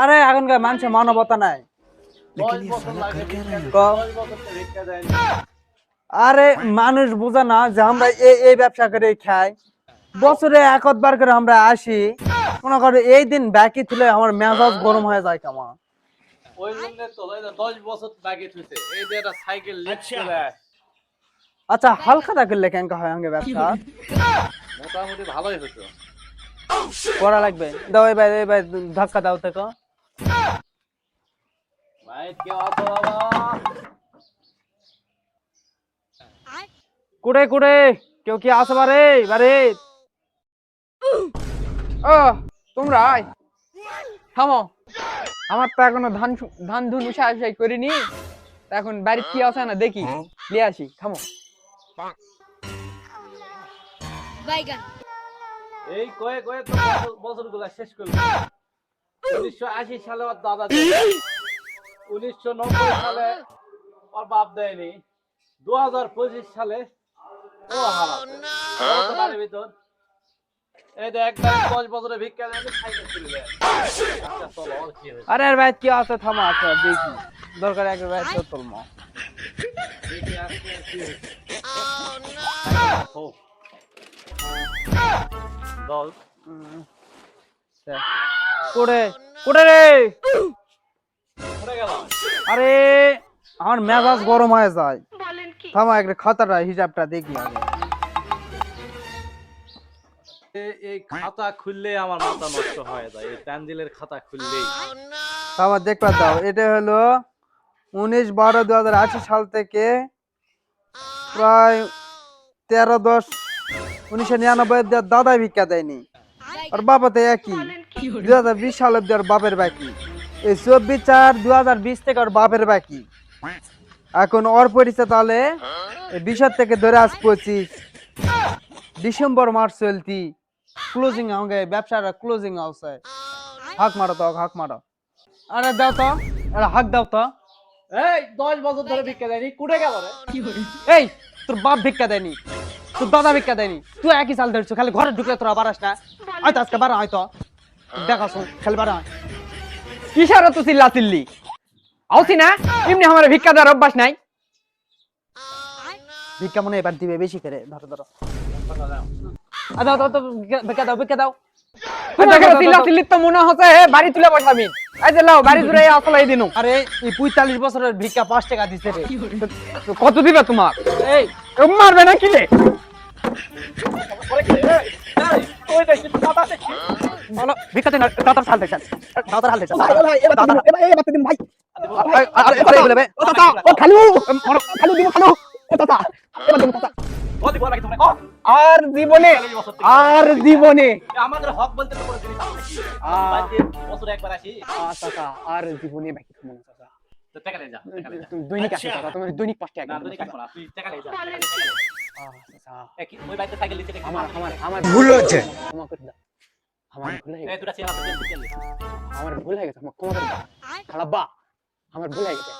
আরে এখনকার মানুষের মানবতা নাই। আরে মানুষ বোঝে না যে আমরা এই এই ব্যবসা করে খাই। বছরে একবার করে আমরা আসি। মনে করো এই দিন বাকি তুলে আমার মেজাজ গরম হয়ে যায় কেমন? ওই জন্য তো দশ বছর বাকি থুইছে এই যে একটা সাইকেল লিফট চলে আসে আচ্ছা হালকা থাকলে কেন হয় আমাকে ব্যবসা? মোটামুটি ভালোই হতো করা লাগবে। দাও এবার এবার ধাক্কা দাও তো কো। ভাই কেউ আছো বাবা কুড়ে কুড়ে, কেউ কি আসে বারে? বারে। ও, তোমরা। থামো। আমার তো এখনও ধান ধান ধুন উষা উষাই করিনি। এখন বাড়ির কি আছে না দেখি। নিয়ে আসি, থামো। বাইগান এই কয়ে কয়ে তো বছরগুলা শেষ করল। উনিশশো আশি সালে ওর দাদা উনিশশো নব্বই সালে ওর বাপ দেয়নি। দু হাজার পঁচিশ সালে ও ভিতর সাইকেল তুলে দেয় আচ্ছা আর ভাই কি আছে? থামো আছে দেখি। দরকার একবার ভাই তো তুলমো দেখি আজকে কি দশ কুড়ে কুড়ে রে! আরে আমার মেজাজ গরম হয়ে যায়। থামো একটা খাতাটা হিসাবটা দেখি আগে। এই খাতা খুললেই আমার মাথা নষ্ট হয়ে যায়। এই তানজিলের খাতা খুললেই। আমার দেখবার দাও। এটা হলো উনিশ বারো দু সাল থেকে প্রায় তেরো দশ উনিশশো নিরানব্বই অব্দি আর দাদা ভিক্ষা দেয়নি। আর বাবা তো একই। দু হাজার বিশ সাল অব্দি আর বাপের বাকি। এই চব্বিশ চার দু হাজার বিশ থেকে ওর বাপের বাকি। এখন ওর পরিচয় তাহলে বিশের থেকে ধরে আজ পঁচিশ। ডিসেম্বর মার্চ চলতি। ক্লোজিং আমাকে ব্যবসাটা ক্লোজিং আছে হাক মারো তো হাক মারো। আরে দাও তো আরে হাক দাও তো। এই দশ বছর ধরে ভিক্ষা দেয়নি কুটে গেল এই তোর বাপ ভিক্ষা দেয়নি। তোর দাদা ভিক্ষা দেয়নি। তুই একই চাল ধরছো খালি ঘরে ঢুকলে তোরা বারাস না। হয়তো আজকে বারা হয়তো দেখা শোন খালি বারা হয়। কিসের তো চিল্লা চিল্লি? আউছি না এমনি আমার ভিক্ষা দেওয়ার অভ্যাস নাই। ভিক্ষা মনে এবার দিবে বেশি করে ধরো ধরো। দাও দাও তো ভিক্ষা দাও ভিক্ষা দাও। দেখো চিল্লা চিল্লি তো মনে হচ্ছে বাড়ি তুলে বসাবি এই যে লাও বাড়ি তুলে আসলে দিনু। আরে এই পঁয়তাল্লিশ বছরের ভিক্ষা পাঁচ টাকা দিছে রে। কত দিবে তোমার? এই। মারবে না কি রে বলো ভিক্ষা দিন দাদার সাল দেখছেন দাদার হাল দেখছেন ভাই আরে আরে বলে বে ও খালু। খালু দিব খালু। ও আর জীবনে। আর জীবনে। আমাদের হক বলতে তো কোনো জিনিস আছে বছরে একবার আসি। আর জীবনে বাকি তো টাকা যা দৈনিক আসো তোমার দৈনিক পাঁচ টাকা না তুই টাকা যা। ওই সাইকেল নিচে আমার আমার আমার আমার ভুল হচ্ছে ক্ষমা করে দাও আমার ভুল হয়ে গেছে। দুটা চেয়ার আছে চেয়ার চেয়ার আমার ভুল হয়ে গেছে। আমার ক্ষমা করে দাও। খারাপ বা আমার ভুল হয়ে গেছে।